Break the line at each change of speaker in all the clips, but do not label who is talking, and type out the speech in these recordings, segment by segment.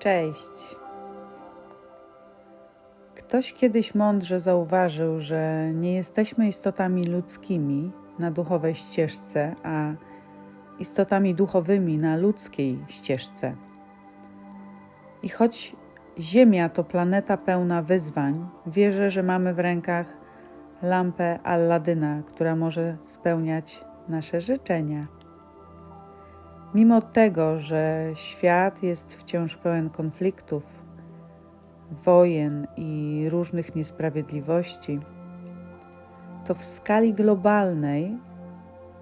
Cześć. Ktoś kiedyś mądrze zauważył, że nie jesteśmy istotami ludzkimi na duchowej ścieżce, a istotami duchowymi na ludzkiej ścieżce. I choć Ziemia to planeta pełna wyzwań, wierzę, że mamy w rękach lampę Alladyna, która może spełniać nasze życzenia. Mimo tego, że świat jest wciąż pełen konfliktów, wojen i różnych niesprawiedliwości, to w skali globalnej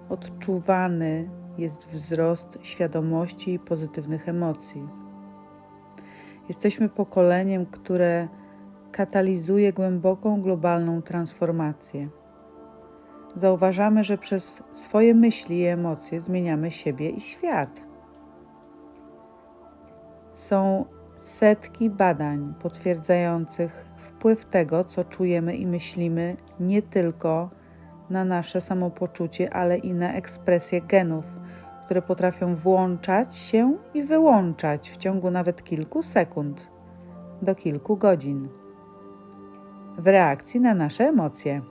odczuwany jest wzrost świadomości i pozytywnych emocji. Jesteśmy pokoleniem, które katalizuje głęboką globalną transformację. Zauważamy, że przez swoje myśli i emocje zmieniamy siebie i świat. Są setki badań potwierdzających wpływ tego, co czujemy i myślimy, nie tylko na nasze samopoczucie, ale i na ekspresję genów, które potrafią włączać się i wyłączać w ciągu nawet kilku sekund do kilku godzin w reakcji na nasze emocje.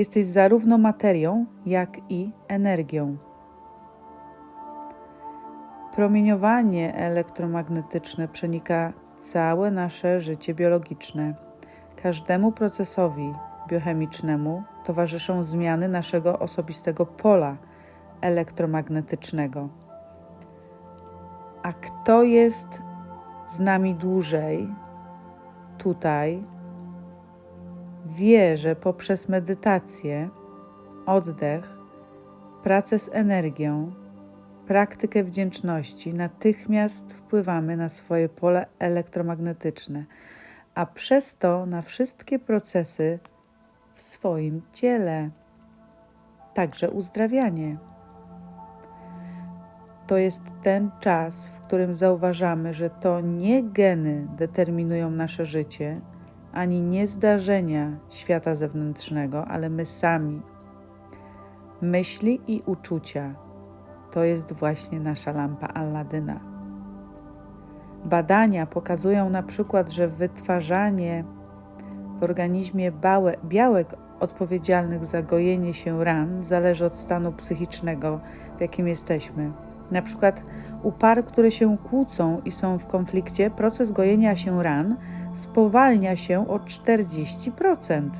Jesteś zarówno materią, jak i energią. Promieniowanie elektromagnetyczne przenika całe nasze życie biologiczne. Każdemu procesowi biochemicznemu towarzyszą zmiany naszego osobistego pola elektromagnetycznego. A kto jest z nami dłużej, tutaj, wie, że poprzez medytację, oddech, pracę z energią, praktykę wdzięczności natychmiast wpływamy na swoje pole elektromagnetyczne, a przez to na wszystkie procesy w swoim ciele, także uzdrawianie. To jest ten czas, w którym zauważamy, że to nie geny determinują nasze życie, ani nie zdarzenia świata zewnętrznego, ale my sami. Myśli i uczucia to jest właśnie nasza lampa Alladyna. Badania pokazują na przykład, że wytwarzanie w organizmie białek odpowiedzialnych za gojenie się ran zależy od stanu psychicznego, w jakim jesteśmy. Na przykład u par, które się kłócą i są w konflikcie, proces gojenia się ran spowalnia się o 40%.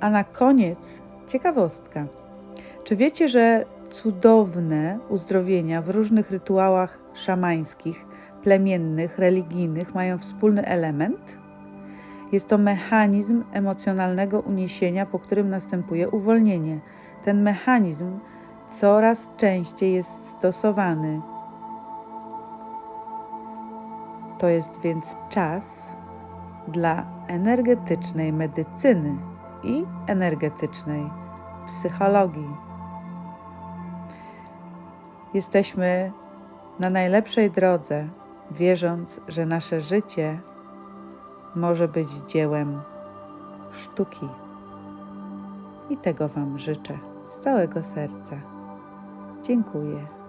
A na koniec ciekawostka. Czy wiecie, że cudowne uzdrowienia w różnych rytuałach szamańskich, plemiennych, religijnych mają wspólny element? Jest to mechanizm emocjonalnego uniesienia, po którym następuje uwolnienie. Ten mechanizm coraz częściej jest stosowany. To jest więc czas dla energetycznej medycyny i energetycznej psychologii. Jesteśmy na najlepszej drodze, wierząc, że nasze życie może być dziełem sztuki. I tego Wam życzę z całego serca. Dziękuję.